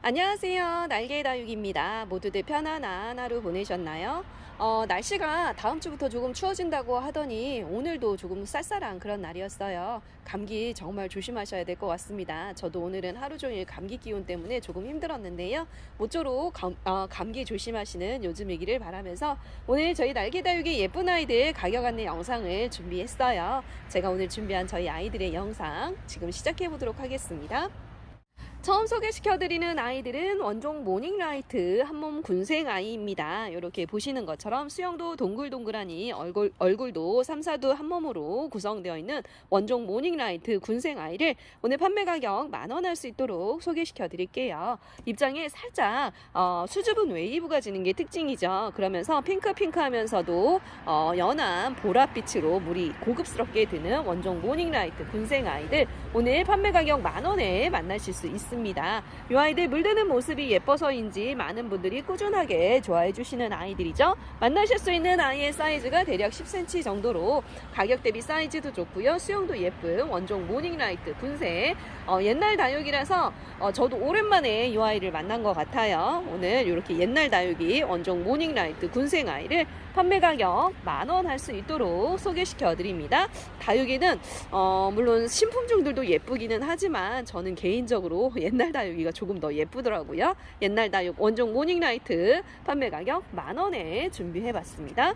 안녕하세요. 날개다육입니다. 모두들 편안한 하루 보내셨나요? 어, 날씨가 다음 주부터 조금 추워진다고 하더니 오늘도 조금 쌀쌀한 그런 날이었어요. 감기 정말 조심하셔야 될 것 같습니다. 저도 오늘은 하루 종일 감기 기운 때문에 조금 힘들었는데요. 모쪼록 감, 어, 감기 조심하시는 요즘이기를 바라면서 오늘 저희 날개 다육의 예쁜 아이들 가격 안내 영상을 준비했어요. 제가 오늘 준비한 저희 아이들의 영상 지금 시작해 보도록 하겠습니다. 처음 소개시켜드리는 아이들은 원종 모닝라이트 한몸 군생 아이입니다. 이렇게 보시는 것처럼 수영도 동글동글하니 얼굴, 얼굴도 삼사두 한몸으로 구성되어 있는 원종 모닝라이트 군생 아이를 오늘 판매 가격 만원 할 수 있도록 소개시켜드릴게요. 입장에 살짝 어, 수줍은 웨이브가 지는 게 특징이죠. 그러면서 핑크핑크 하면서도 어, 연한 보랏빛으로 물이 고급스럽게 드는 원종 모닝라이트 군생 아이들 오늘 판매 가격 만원에 만나실 수 있습니다. 이 아이들 물드는 모습이 예뻐서인지 많은 분들이 꾸준하게 좋아해 주시는 아이들이죠. 만나실 수 있는 아이의 사이즈가 대략 10cm 정도로 가격 대비 사이즈도 좋고요. 수영도 예쁜 원종 모닝라이트 분쇄 어, 옛날 다육이라서 어, 저도 오랜만에 이 아이를 만난 것 같아요. 오늘 이렇게 옛날 다육이 원종 모닝라이트 군생 아이를 판매 가격 만 원 할 수 있도록 소개시켜 드립니다. 다육이는 어, 물론 신품종들도 예쁘기는 하지만 저는 개인적으로 옛날 다육이가 조금 더 예쁘더라고요. 옛날 다육 원종 모닝라이트 판매 가격 만 원에 준비해 봤습니다.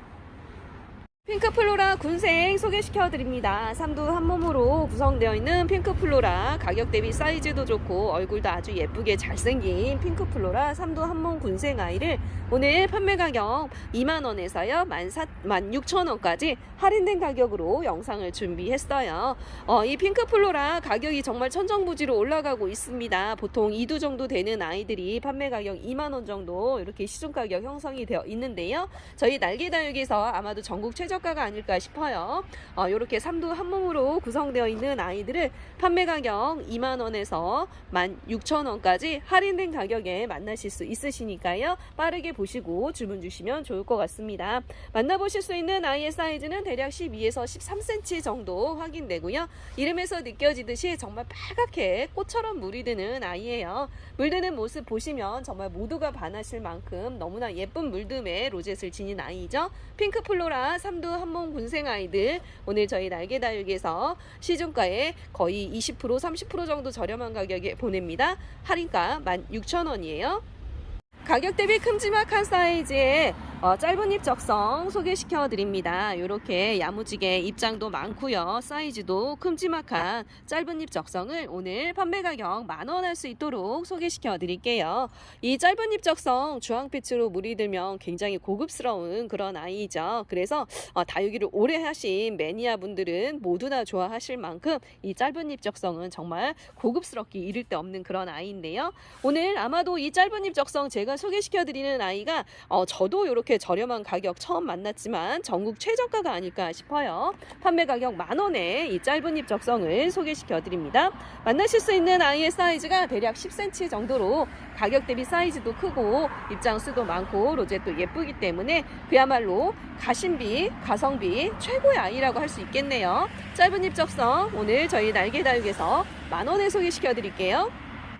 핑크플로라 군생 소개시켜 드립니다. 삼두 한 몸으로 구성되어 있는 핑크플로라 가격 대비 사이즈도 좋고 얼굴도 아주 예쁘게 잘생긴 핑크플로라 삼두 한 몸 군생 아이를 오늘 판매 가격 2만 원에서요 16,000원까지 할인된 가격으로 영상을 준비했어요. 어, 이 핑크플로라 가격이 정말 천정부지로 올라가고 있습니다. 보통 2두 정도 되는 아이들이 판매 가격 2만 원 정도 이렇게 시중 가격 형성이 되어 있는데요. 저희 날개다육에서 아마도 전국 최저 가가 아닐까 싶어요. 어, 이렇게 삼두 한 몸으로 구성되어 있는 아이들을 판매 가격 2만 원에서 16,000원까지 할인된 가격에 만나실 수 있으시니까요. 빠르게 보시고 주문 주시면 좋을 것 같습니다. 만나보실 수 있는 아이의 사이즈는 대략 12에서 13cm 정도 확인되고요. 이름에서 느껴지듯이 정말 빨갛게 꽃처럼 물이 드는 아이예요. 물드는 모습 보시면 정말 모두가 반하실 만큼 너무나 예쁜 물듬의 로zet을 지닌 아이죠. 핑크플로라 삼두 한몸 군생 아이들 오늘 저희 날개다육에서 시중가에 거의 20% 30% 정도 저렴한 가격에 보냅니다. 할인가 16,000원이에요. 가격 대비 큼지막한 사이즈의 어, 짧은 입 적성 소개시켜 드립니다. 이렇게 야무지게 입장도 많고요. 사이즈도 큼지막한 짧은 입 적성을 오늘 판매 가격 만원 할 수 있도록 소개시켜 드릴게요. 이 짧은 입 적성 주황빛으로 물이 들면 굉장히 고급스러운 그런 아이죠. 그래서 어, 다육이를 오래 하신 매니아 분들은 모두나 좋아하실 만큼 이 짧은 입 적성은 정말 고급스럽게 이를 데 없는 그런 아이인데요. 오늘 아마도 이 짧은 입 적성 제가 소개시켜 드리는 아이가 어, 저도 이렇게 저렴한 가격 처음 만났지만 전국 최저가가 아닐까 싶어요. 판매 가격 만 원에 이 짧은 잎 적성을 소개시켜 드립니다. 만나실 수 있는 아이의 사이즈가 대략 10cm 정도로 가격 대비 사이즈도 크고 입장 수도 많고 로zet도 예쁘기 때문에 그야말로 가심비, 가성비 최고의 아이라고 할 수 있겠네요. 짧은 잎 적성 오늘 저희 날개 다육에서 만 원에 소개시켜 드릴게요.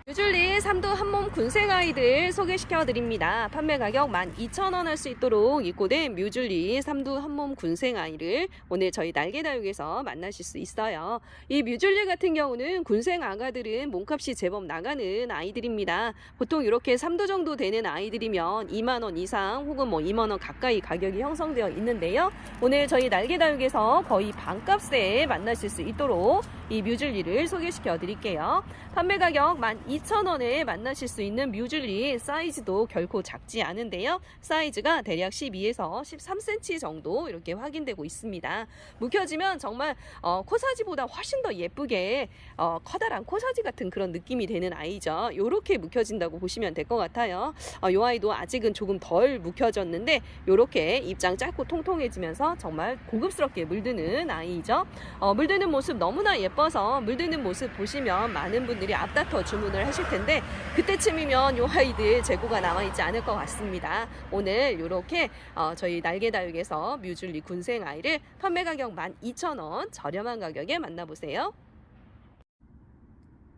유줄리 삼두 한몸 군생 아이들 소개시켜 드립니다. 판매 가격 12,000원 할 수 있도록 입고된 뮤줄리 삼두 한몸 군생 아이를 오늘 저희 날개다육에서 만나실 수 있어요. 이 뮤줄리 같은 경우는 군생 아가들은 몸값이 제법 나가는 아이들입니다. 보통 이렇게 3두 정도 되는 아이들이면 2만 원 이상 혹은 뭐 2만 원 가까이 가격이 형성되어 있는데요. 오늘 저희 날개다육에서 거의 반값에 만나실 수 있도록 이 뮤줄리를 소개시켜 드릴게요. 판매 가격 12,000원에 만나실 수 있는 뮤즐리 사이즈도 결코 작지 않은데요. 사이즈가 대략 12에서 13cm 정도 이렇게 확인되고 있습니다. 묵혀지면 정말 어, 코사지보다 훨씬 더 예쁘게 어, 커다란 코사지 같은 그런 느낌이 되는 아이죠. 이렇게 묵혀진다고 보시면 될 것 같아요. 어, 이 아이도 아직은 조금 덜 묵혀졌는데 이렇게 입장 짧고 통통해지면서 정말 고급스럽게 물드는 아이죠. 어, 물드는 모습 너무나 예뻐 서 물드는 모습 보시면 많은 분들이 앞다퉈 주문을 하실 텐데 그때쯤이면 요 아이들 재고가 남아 있지 않을 것 같습니다. 오늘 이렇게 어, 저희 날개다육에서 뮤줄리 군생 아이를 판매 가격 12,000원 저렴한 가격에 만나보세요.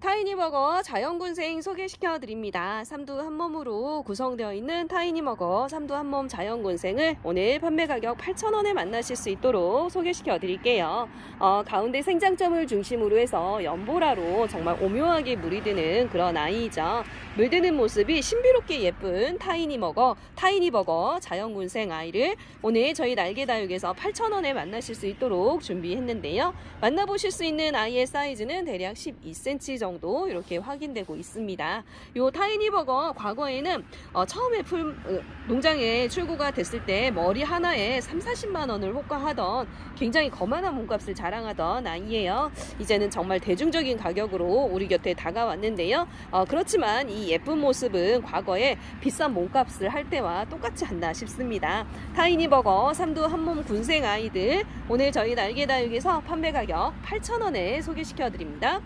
타이니버거 자연군생 소개시켜 드립니다. 삼두 한 몸으로 구성되어 있는 타이니버거 삼두 한 몸 자연군생을 오늘 판매 가격 8,000원에 만나실 수 있도록 소개시켜 드릴게요. 어, 가운데 생장점을 중심으로 해서 연보라로 정말 오묘하게 물이 드는 그런 아이죠. 물드는 모습이 신비롭게 예쁜 타이니버거 타이니버거 자연군생 아이를 오늘 저희 날개다육에서 8,000원에 만나실 수 있도록 준비했는데요. 만나보실 수 있는 아이의 사이즈는 대략 12cm 정도 이렇게 확인되고 있습니다. 요 타이니버거 과거에는 어, 처음에 풀, 어, 농장에 출고가 됐을 때 머리 하나에 3, 40만 원을 호가하던 굉장히 거만한 몸값을 자랑하던 아이예요. 이제는 정말 대중적인 가격으로 우리 곁에 다가왔는데요. 어, 그렇지만 이 예쁜 모습은 과거에 비싼 몸값을 할 때와 똑같지 않나 싶습니다. 타이니버거 삼두 한몸 군생 아이들 오늘 저희 날개다육에서 판매 가격 8,000원에 소개시켜 드립니다.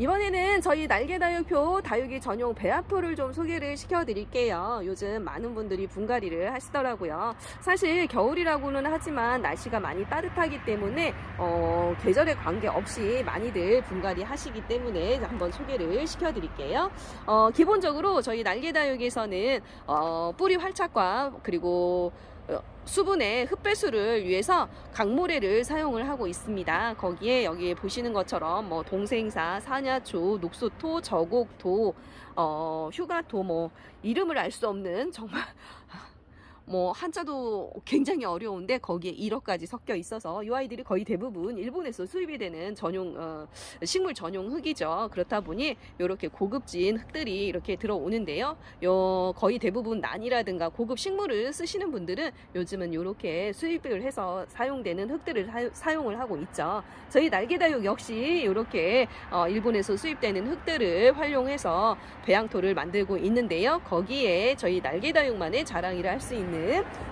이번에는 저희 날개 다육표 다육이 전용 배합토를 좀 소개를 시켜드릴게요. 요즘 많은 분들이 분갈이를 하시더라고요. 사실 겨울이라고는 하지만 날씨가 많이 따뜻하기 때문에 어, 계절에 관계없이 많이들 분갈이 하시기 때문에 한번 소개를 시켜드릴게요. 어, 기본적으로 저희 날개 다육에서는 어, 뿌리 활착과 그리고 어, 수분의 흡배수를 위해서 강모래를 사용을 하고 있습니다. 거기에 여기 보시는 것처럼 뭐 동생사, 사냐초, 녹소토, 저곡토, 어, 휴가토 뭐 이름을 알 수 없는 정말 뭐 한자도 굉장히 어려운데 거기에 1억까지 섞여 있어서 이 아이들이 거의 대부분 일본에서 수입이 되는 전용 어, 식물 전용 흙이죠. 그렇다 보니 이렇게 고급진 흙들이 이렇게 들어오는데요. 요 거의 대부분 난이라든가 고급 식물을 쓰시는 분들은 요즘은 이렇게 수입을 해서 사용되는 흙들을 사, 용을 하고 있죠. 저희 날개다육 역시 이렇게 어, 일본에서 수입되는 흙들을 활용해서 배양토를 만들고 있는데요. 거기에 저희 날개다육만의 자랑이라 할 수 있는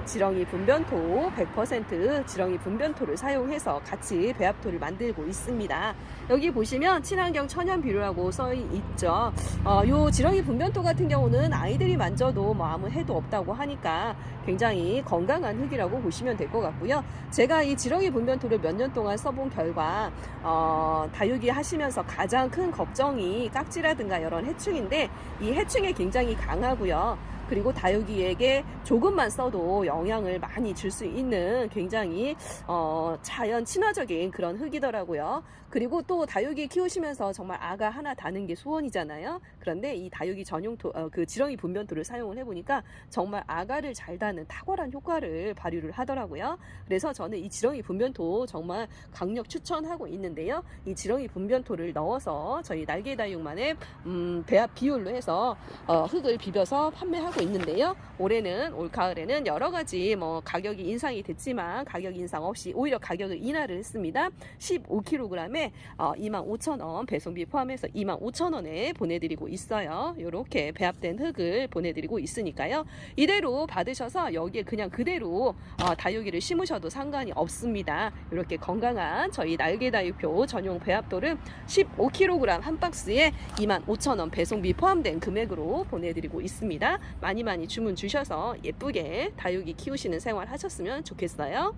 지렁이 분변토 100% 지렁이 분변토를 사용해서 같이 배합토를 만들고 있습니다. 여기 보시면 친환경 천연 비료라고 써 있죠. 어, 요 지렁이 분변토 같은 경우는 아이들이 만져도 뭐 아무 해도 없다고 하니까 굉장히 건강한 흙이라고 보시면 될 것 같고요. 제가 이 지렁이 분변토를 몇 년 동안 써본 결과 어, 다육이 하시면서 가장 큰 걱정이 깍지라든가 이런 해충인데 이 해충에 굉장히 강하고요. 그리고 다육이에게 조금만 써도 영향을 많이 줄 수 있는 굉장히 어, 자연 친화적인 그런 흙이더라고요. 그리고 또 다육이 키우시면서 정말 아가 하나 다는 게 소원이잖아요. 그런데 이 다육이 전용토 어, 그 지렁이 분변토를 사용을 해보니까 정말 아가를 잘 다는 탁월한 효과를 발휘를 하더라고요. 그래서 저는 이 지렁이 분변토 정말 강력 추천하고 있는데요. 이 지렁이 분변토를 넣어서 저희 날개 다육만의 음, 배합 비율로 해서 어, 흙을 비벼서 판매하고 있는데요. 올해는 올 가을에는 여러 가지 뭐 가격이 인상이 됐지만 가격 인상 없이 오히려 가격을 인하를 했습니다. 15kg에 어, 25,000원 배송비 포함해서 25,000원에 보내드리고 있어요. 이렇게 배합된 흙을 보내드리고 있으니까요. 이대로 받으셔서 여기에 그냥 그대로 어, 다육이를 심으셔도 상관이 없습니다. 이렇게 건강한 저희 날개다육표 전용 배합돌은 15kg 한 박스에 25,000원 배송비 포함된 금액으로 보내드리고 있습니다. 많이 많이 주문 주셔서 예쁘게 다육이 키우시는 생활 하셨으면 좋겠어요.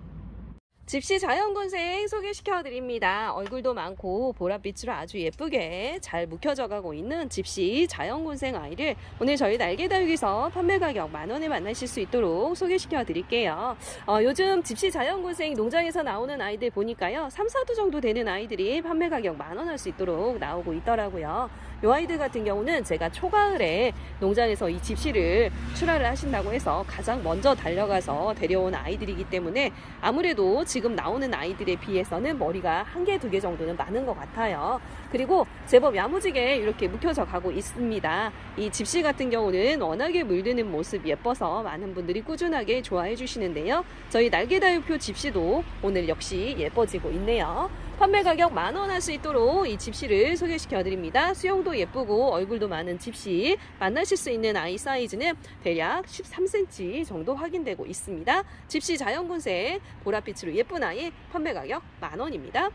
집시 자연군생 소개시켜 드립니다. 얼굴도 많고 보랏빛으로 아주 예쁘게 잘 묵혀져 가고 있는 집시 자연군생 아이를 오늘 저희 날개다육에서 판매 가격 만 원에 만나실 수 있도록 소개시켜 드릴게요. 어, 요즘 집시 자연군생 농장에서 나오는 아이들 보니까요. 3, 4두 정도 되는 아이들이 판매 가격 만원 할 수 있도록 나오고 있더라고요. 이 아이들 같은 경우는 제가 초가을에 농장에서 이 집시를 출하를 하신다고 해서 가장 먼저 달려가서 데려온 아이들이기 때문에 아무래도 지금 나오는 아이들에 비해서는 머리가 한 개, 두 개 정도는 많은 것 같아요. 그리고 제법 야무지게 이렇게 묵혀져 가고 있습니다. 이 집시 같은 경우는 워낙에 물드는 모습이 예뻐서 많은 분들이 꾸준하게 좋아해 주시는데요. 저희 날개다육표 집시도 오늘 역시 예뻐지고 있네요. 판매 가격 만 원 할 수 있도록 이 집시를 소개시켜 드립니다. 수영도 예쁘고 얼굴도 많은 집시 만나실 수 있는 아이 사이즈는 대략 13cm 정도 확인되고 있습니다. 집시 자연군색 보랏빛으로 예쁜 아이 판매 가격 만 원입니다.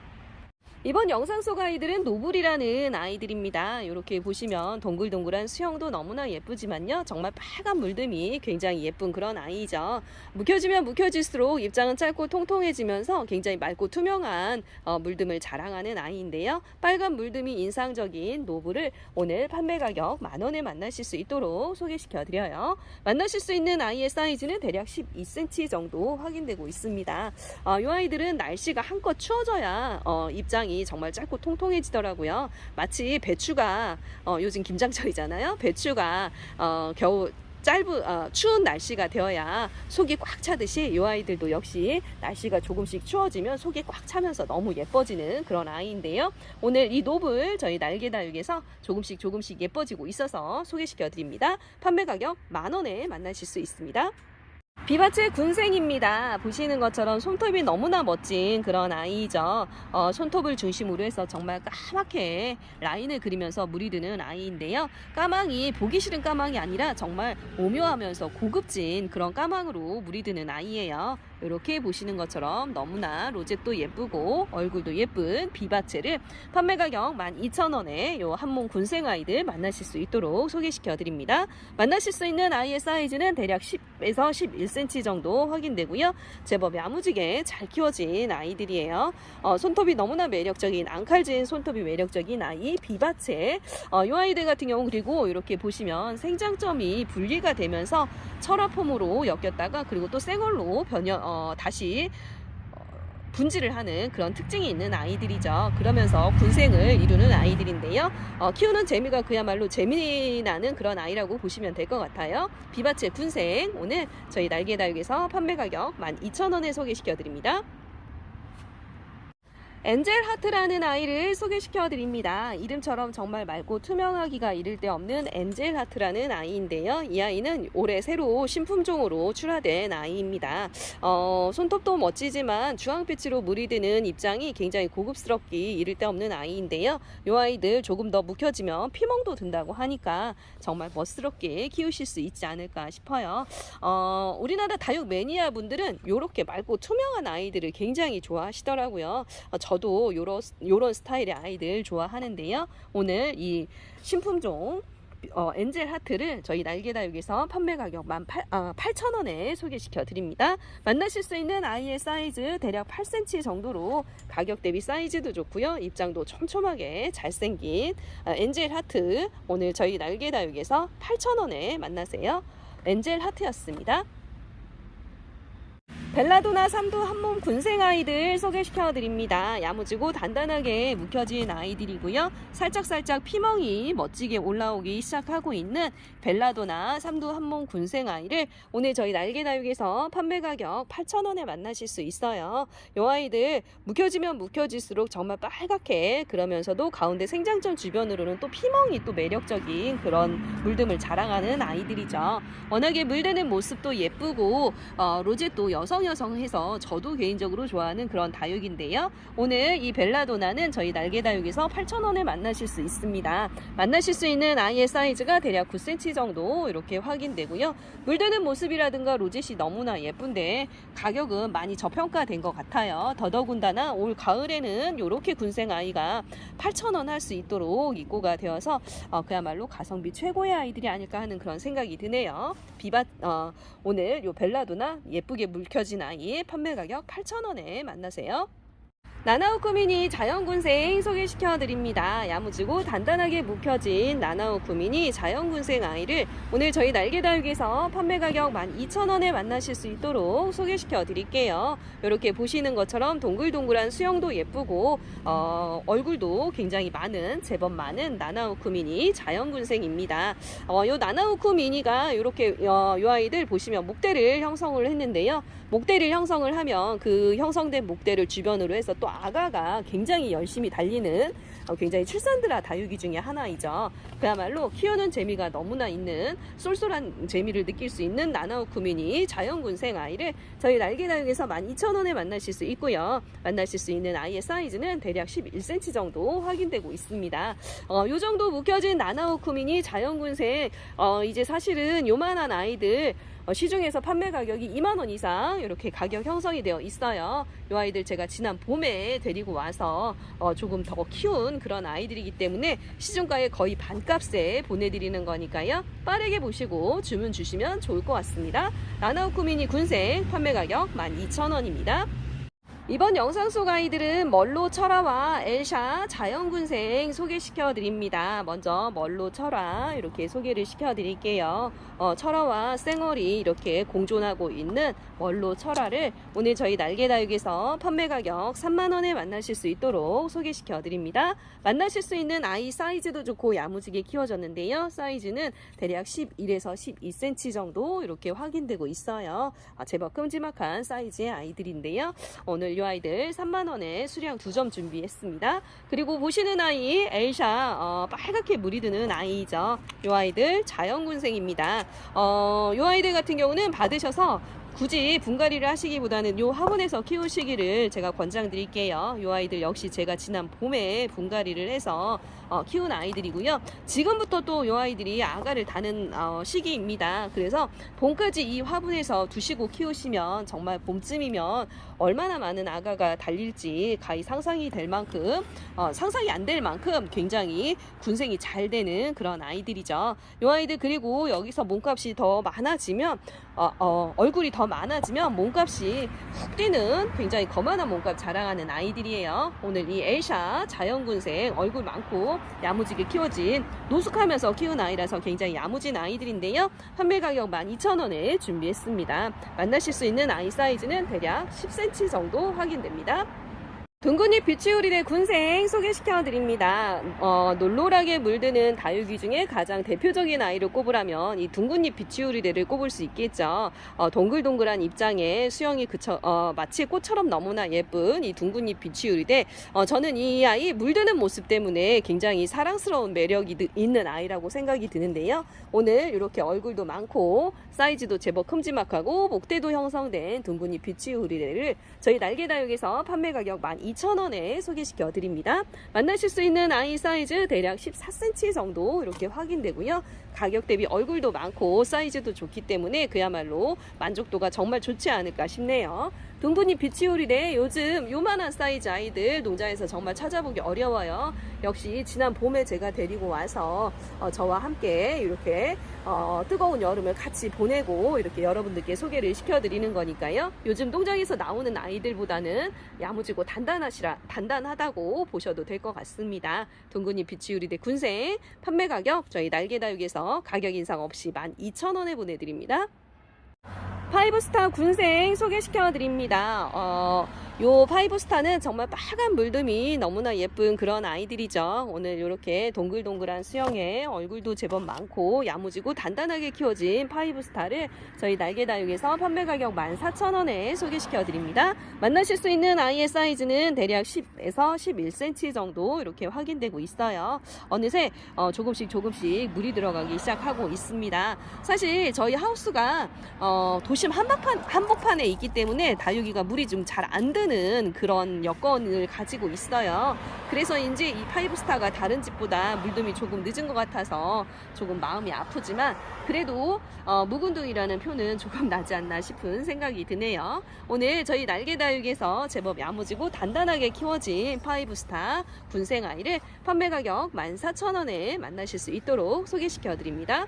이번 영상 속 아이들은 노블이라는 아이들입니다. 이렇게 보시면 동글동글한 수영도 너무나 예쁘지만요. 정말 빨간 물듬이 굉장히 예쁜 그런 아이죠. 묵혀지면 묵혀질수록 입장은 짧고 통통해지면서 굉장히 맑고 투명한 어, 물듬을 자랑하는 아이인데요. 빨간 물듬이 인상적인 노블을 오늘 판매 가격 만 원에 만나실 수 있도록 소개시켜 드려요. 만나실 수 있는 아이의 사이즈는 대략 12cm 정도 확인되고 있습니다. 어, 이 아이들은 날씨가 한껏 추워져야 어, 입장 이 정말 짧고 통통해지더라고요. 마치 배추가 어, 요즘 김장철이잖아요. 배추가 어, 겨우 짧은 어, 추운 날씨가 되어야 속이 꽉 차듯이 이 아이들도 역시 날씨가 조금씩 추워지면 속이 꽉 차면서 너무 예뻐지는 그런 아이인데요. 오늘 이 노블 저희 날개다육에서 조금씩 조금씩 예뻐지고 있어서 소개시켜 드립니다. 판매 가격 만 원에 만나실 수 있습니다. 비바체 군생입니다. 보시는 것처럼 손톱이 너무나 멋진 그런 아이죠. 어, 손톱을 중심으로 해서 정말 까맣게 라인을 그리면서 물이 드는 아이인데요. 까망이 보기 싫은 까망이 아니라 정말 오묘하면서 고급진 그런 까망으로 물이 드는 아이예요. 이렇게 보시는 것처럼 너무나 로zet도 예쁘고 얼굴도 예쁜 비바체를 판매 가격 12,000원에 요 한몸 군생 아이들 만나실 수 있도록 소개시켜 드립니다. 만나실 수 있는 아이의 사이즈는 대략 10에서 11cm 정도 확인되고요. 제법 야무지게 잘 키워진 아이들이에요. 어, 손톱이 너무나 매력적인 앙칼진 손톱이 매력적인 아이 비바체. 어, 이 아이들 같은 경우 그리고 이렇게 보시면 생장점이 분리가 되면서 철화폼으로 엮였다가 그리고 또 생얼로 변형 어, 다시 어, 분지를 하는 그런 특징이 있는 아이들이죠. 그러면서 군생을 이루는 아이들인데요. 어, 키우는 재미가 그야말로 재미나는 그런 아이라고 보시면 될 것 같아요. 비바체 군생 오늘 저희 날개다육에서 판매 가격 12,000원에 소개시켜 드립니다. 엔젤 하트라는 아이를 소개시켜 드립니다. 이름처럼 정말 맑고 투명하기가 이를 데 없는 엔젤 하트라는 아이인데요. 이 아이는 올해 새로 신품종으로 출하된 아이입니다. 어, 손톱도 멋지지만 주황빛으로 물이 드는 입장이 굉장히 고급스럽기 이를 데 없는 아이인데요. 이 아이들 조금 더 묵혀지면 피멍도 든다고 하니까 정말 멋스럽게 키우실 수 있지 않을까 싶어요. 어, 우리나라 다육 매니아 분들은 이렇게 맑고 투명한 아이들을 굉장히 좋아하시더라고요. 어, 저도 요런, 요런 스타일의 아이들 좋아하는데요. 오늘 이 신품종 어, 엔젤 하트를 저희 날개다육에서 판매 가격 18,000원에 소개시켜 드립니다. 만나실 수 있는 아이의 사이즈 대략 8cm 정도로 가격 대비 사이즈도 좋고요. 입장도 촘촘하게 잘생긴 어, 엔젤 하트 오늘 저희 날개다육에서 8,000원에 만나세요. 엔젤 하트였습니다. 벨라도나 삼두 한몸 군생 아이들 소개시켜 드립니다. 야무지고 단단하게 묵혀진 아이들이고요. 살짝살짝 피멍이 멋지게 올라오기 시작하고 있는 벨라도나 삼두 한몸 군생 아이를 오늘 저희 날개다육에서 판매 가격 8,000원에 만나실 수 있어요. 이 아이들 묵혀지면 묵혀질수록 정말 빨갛게 그러면서도 가운데 생장점 주변으로는 또 피멍이 또 매력적인 그런 물듬을 자랑하는 아이들이죠. 워낙에 물드는 모습도 예쁘고 어, 로제도 여성 여성 해서 저도 개인적으로 좋아하는 그런 다육인데요. 오늘 이 벨라도나는 저희 날개다육에서 8,000원에 만나실 수 있습니다. 만나실 수 있는 아이의 사이즈가 대략 9cm 정도 이렇게 확인되고요. 물드는 모습이라든가 로젯이 너무나 예쁜데 가격은 많이 저평가된 것 같아요. 더더군다나 올 가을에는 이렇게 군생 아이가 8,000원 할 수 있도록 입고가 되어서 어, 그야말로 가성비 최고의 아이들이 아닐까 하는 그런 생각이 드네요. 비바 어, 오늘 요 벨라도나 예쁘게 물켜 진 아이 판매 가격 8,000원에 만나세요. 나나우 쿠미니 자연군생 소개시켜 드립니다. 야무지고 단단하게 묵혀진 나나우 쿠미니 자연군생 아이를 오늘 저희 날개다육에서 판매 가격 12,000원에 만나실 수 있도록 소개시켜 드릴게요. 이렇게 보시는 것처럼 동글동글한 수영도 예쁘고 어, 얼굴도 굉장히 많은 제법 많은 나나우 쿠미니 자연군생입니다. 어, 요 나나우 쿠미니가 이렇게 어, 요 아이들 보시면 목대를 형성을 했는데요. 목대를 형성을 하면 그 형성된 목대를 주변으로 해서 또 아가가 굉장히 열심히 달리는 어, 굉장히 출산드라 다육이 중에 하나이죠. 그야말로 키우는 재미가 너무나 있는 쏠쏠한 재미를 느낄 수 있는 나나우쿠미니 자연군생 아이를 저희 날개다육에서 12,000원에 만나실 수 있고요. 만나실 수 있는 아이의 사이즈는 대략 11cm 정도 확인되고 있습니다. 어, 요 정도 묵혀진 나나우쿠미니 자연군생 어, 이제 사실은 요만한 아이들 어, 시중에서 판매 가격이 2만 원 이상 이렇게 가격 형성이 되어 있어요. 이 아이들 제가 지난 봄에 데리고 와서 어, 조금 더 키운 그런 아이들이기 때문에 시중가의 거의 반값에 보내드리는 거니까요. 빠르게 보시고 주문 주시면 좋을 것 같습니다. 라나우쿠 미니 군생 판매 가격 12,000원입니다. 이번 영상 속 아이들은 멀로 철화와 엘샤 자연군생 소개시켜 드립니다. 먼저 멀로 철화 이렇게 소개를 시켜 드릴게요. 어, 철화와 쌩얼이 이렇게 공존하고 있는 멀로 철화를 오늘 저희 날개다육에서 판매 가격 3만원에 만나실 수 있도록 소개시켜 드립니다. 만나실 수 있는 아이 사이즈도 좋고 야무지게 키워졌는데요. 사이즈는 대략 11에서 12cm 정도 이렇게 확인되고 있어요. 아, 제법 큼지막한 사이즈의 아이들인데요. 오늘 이 아이들 3만원에 수량 2점 준비했습니다. 그리고 보시는 아이 엘샤 어, 빨갛게 물이 드는 아이죠. 이 아이들 자연군생입니다. 어, 이 아이들 같은 경우는 받으셔서 굳이 분갈이를 하시기보다는 요 화분에서 키우시기를 제가 권장드릴게요. 요 아이들 역시 제가 지난 봄에 분갈이를 해서 어, 키운 아이들이고요. 지금부터 또 요 아이들이 아가를 다는 어, 시기입니다. 그래서 봄까지 이 화분에서 두시고 키우시면 정말 봄쯤이면 얼마나 많은 아가가 달릴지 가히 상상이 될 만큼 어, 상상이 안 될 만큼 굉장히 군생이 잘 되는 그런 아이들이죠. 요 아이들 그리고 여기서 몸값이 더 많아지면 어, 어, 얼굴이 더 많아지면 몸값이 훅 뛰는 굉장히 거만한 몸값 자랑하는 아이들이에요. 오늘 이 엘샤 자연군생 얼굴 많고 야무지게 키워진 노숙하면서 키운 아이라서 굉장히 야무진 아이들인데요. 판매 가격 12,000원에 준비했습니다. 만나실 수 있는 아이 사이즈는 대략 10cm 정도 확인됩니다. 둥근잎 비치우리의 군생 소개시켜 드립니다. 어, 놀놀하게 물드는 다육이 중에 가장 대표적인 아이를 꼽으라면 이 둥근잎 비치우리대를 꼽을 수 있겠죠. 어, 동글동글한 입장에 수영이 그쳐, 어, 마치 꽃처럼 너무나 예쁜 이 둥근잎 비치우리대. 어, 저는 이 아이 물드는 모습 때문에 굉장히 사랑스러운 매력이 드- 있는 아이라고 생각이 드는데요. 오늘 이렇게 얼굴도 많고 사이즈도 제법 큼지막하고 목대도 형성된 둥근잎 비치우리대를 저희 날개다육에서 판매 가격 12,000원 에 소개시켜 드립니다. 만나실 수 있는 아이 사이즈 대략 14cm 정도 이렇게 확인되고요. 가격 대비 얼굴도 많고 사이즈도 좋기 때문에 그야말로 만족도가 정말 좋지 않을까 싶네요. 둥근잎 비치오리대 요즘 요만한 사이즈 아이들 농장에서 정말 찾아보기 어려워요. 역시 지난 봄에 제가 데리고 와서 어, 저와 함께 이렇게 어, 뜨거운 여름을 같이 보내고 이렇게 여러분들께 소개를 시켜드리는 거니까요. 요즘 농장에서 나오는 아이들보다는 야무지고 단단하시라 단단하다고 보셔도 될 것 같습니다. 둥근잎 비치우리대 군생 판매 가격 저희 날개다육에서 가격 인상 없이 12,000원에 보내드립니다. 파이브스타 군생 소개시켜 드립니다. 어, 요 파이브스타는 정말 빨간 물듬이 너무나 예쁜 그런 아이들이죠. 오늘 이렇게 동글동글한 수영에 얼굴도 제법 많고 야무지고 단단하게 키워진 파이브스타를 저희 날개다육에서 판매 가격 14,000원에 소개시켜 드립니다. 만나실 수 있는 아이의 사이즈는 대략 10에서 11cm 정도 이렇게 확인되고 있어요. 어느새 어, 조금씩 조금씩 물이 들어가기 시작하고 있습니다. 사실 저희 하우스가 어, 도심 한복판, 한복판에 있기 때문에 다육이가 물이 좀 잘 안 드는 그런 여건을 가지고 있어요. 그래서인지 이 파이브스타가 다른 집보다 물듬이 조금 늦은 것 같아서 조금 마음이 아프지만 그래도 어, 묵은둥이라는 표는 조금 나지 않나 싶은 생각이 드네요. 오늘 저희 날개다육에서 제법 야무지고 단단하게 키워진 파이브스타 군생아이를 판매 가격 14,000원에 만나실 수 있도록 소개시켜 드립니다.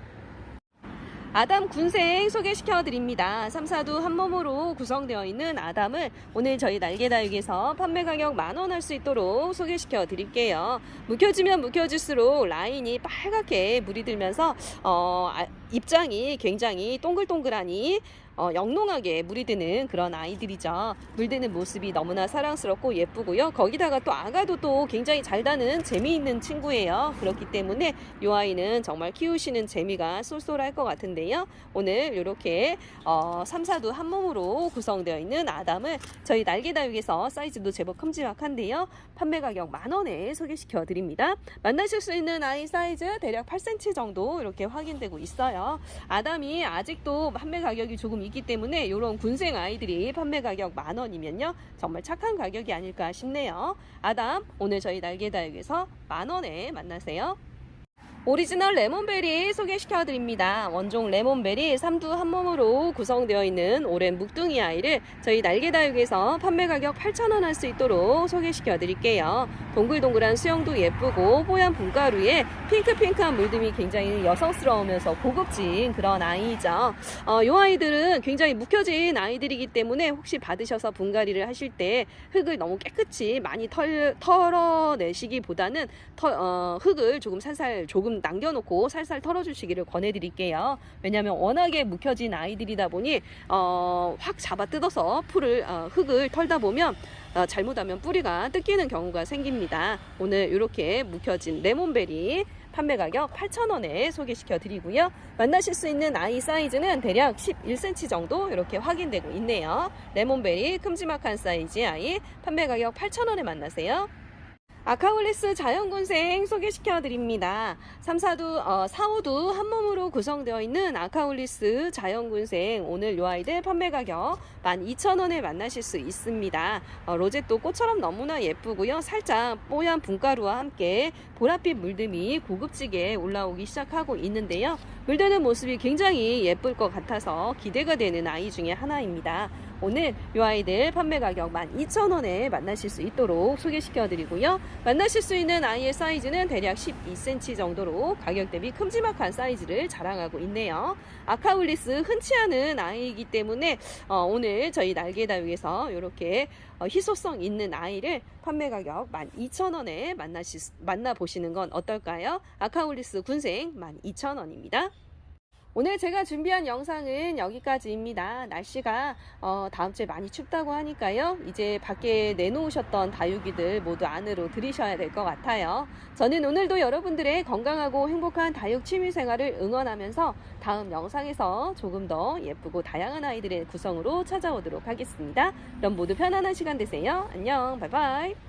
아담 군생 소개시켜 드립니다. 3, 4두 한 몸으로 구성되어 있는 아담을 오늘 저희 날개다육에서 판매 가격 만원 할 수 있도록 소개시켜 드릴게요. 묵혀지면 묵혀질수록 라인이 빨갛게 물이 들면서 어, 아, 입장이 굉장히 동글동글하니 어, 영롱하게 물이 드는 그런 아이들이죠. 물드는 모습이 너무나 사랑스럽고 예쁘고요. 거기다가 또 아가도 또 굉장히 잘 다는 재미있는 친구예요. 그렇기 때문에 이 아이는 정말 키우시는 재미가 쏠쏠할 것 같은데요. 오늘 이렇게 어, 3, 4두 한 몸으로 구성되어 있는 아담을 저희 날개다육에서 사이즈도 제법 큼지막한데요. 판매 가격 만 원에 소개시켜 드립니다. 만나실 수 있는 아이 사이즈 대략 8cm 정도 이렇게 확인되고 있어요. 아담이 아직도 판매 가격이 조금 있기 때문에 이런 군생 아이들이 판매 가격 만 원이면요 정말 착한 가격이 아닐까 싶네요. 아담 오늘 저희 날개다육에서 만 원에 만나세요. 오리지널 레몬베리 소개시켜 드립니다. 원종 레몬베리 삼두 한 몸으로 구성되어 있는 오랜 묵둥이 아이를 저희 날개다육에서 판매 가격 8,000원 할 수 있도록 소개시켜 드릴게요. 동글동글한 수영도 예쁘고 뽀얀 분가루에 핑크핑크한 물듬이 굉장히 여성스러우면서 고급진 그런 아이죠. 어, 이 아이들은 굉장히 묵혀진 아이들이기 때문에 혹시 받으셔서 분갈이를 하실 때 흙을 너무 깨끗이 많이 털, 털어내시기보다는 터- 어, 흙을 조금 살살 조금 남겨놓고 살살 털어주시기를 권해드릴게요. 왜냐하면 워낙에 묵혀진 아이들이다 보니 어, 확 잡아 뜯어서 풀을 어, 흙을 털다 보면 어, 잘못하면 뿌리가 뜯기는 경우가 생깁니다. 오늘 이렇게 묵혀진 레몬베리 판매 가격 8,000원에 소개시켜 드리고요. 만나실 수 있는 아이 사이즈는 대략 11cm 정도 이렇게 확인되고 있네요. 레몬베리 큼지막한 사이즈 아이 판매 가격 8,000원에 만나세요. 아카울리스 자연군생 소개시켜 드립니다. 3, 4두, 어, 4, 5두 한 몸으로 구성되어 있는 아카울리스 자연군생 오늘 요 아이들 판매 가격 12,000원에 만나실 수 있습니다. 어, 로제도 꽃처럼 너무나 예쁘고요. 살짝 뽀얀 분가루와 함께 보랏빛 물듬이 고급지게 올라오기 시작하고 있는데요. 물드는 모습이 굉장히 예쁠 것 같아서 기대가 되는 아이 중에 하나입니다. 오늘 이 아이들 판매 가격 12,000원에 만나실 수 있도록 소개시켜 드리고요. 만나실 수 있는 아이의 사이즈는 대략 12cm 정도로 가격 대비 큼지막한 사이즈를 자랑하고 있네요. 아카울리스 흔치 않은 아이이기 때문에 어, 오늘 저희 날개다육에서 이렇게 어, 희소성 있는 아이를 판매 가격 12,000원에 만나시, 만나보시는 건 어떨까요? 아카울리스 군생 12,000원입니다. 오늘 제가 준비한 영상은 여기까지입니다. 날씨가 어, 다음 주에 많이 춥다고 하니까요. 이제 밖에 내놓으셨던 다육이들 모두 안으로 들이셔야 될 것 같아요. 저는 오늘도 여러분들의 건강하고 행복한 다육 취미 생활을 응원하면서 다음 영상에서 조금 더 예쁘고 다양한 아이들의 구성으로 찾아오도록 하겠습니다. 그럼 모두 편안한 시간 되세요. 안녕, 바이바이.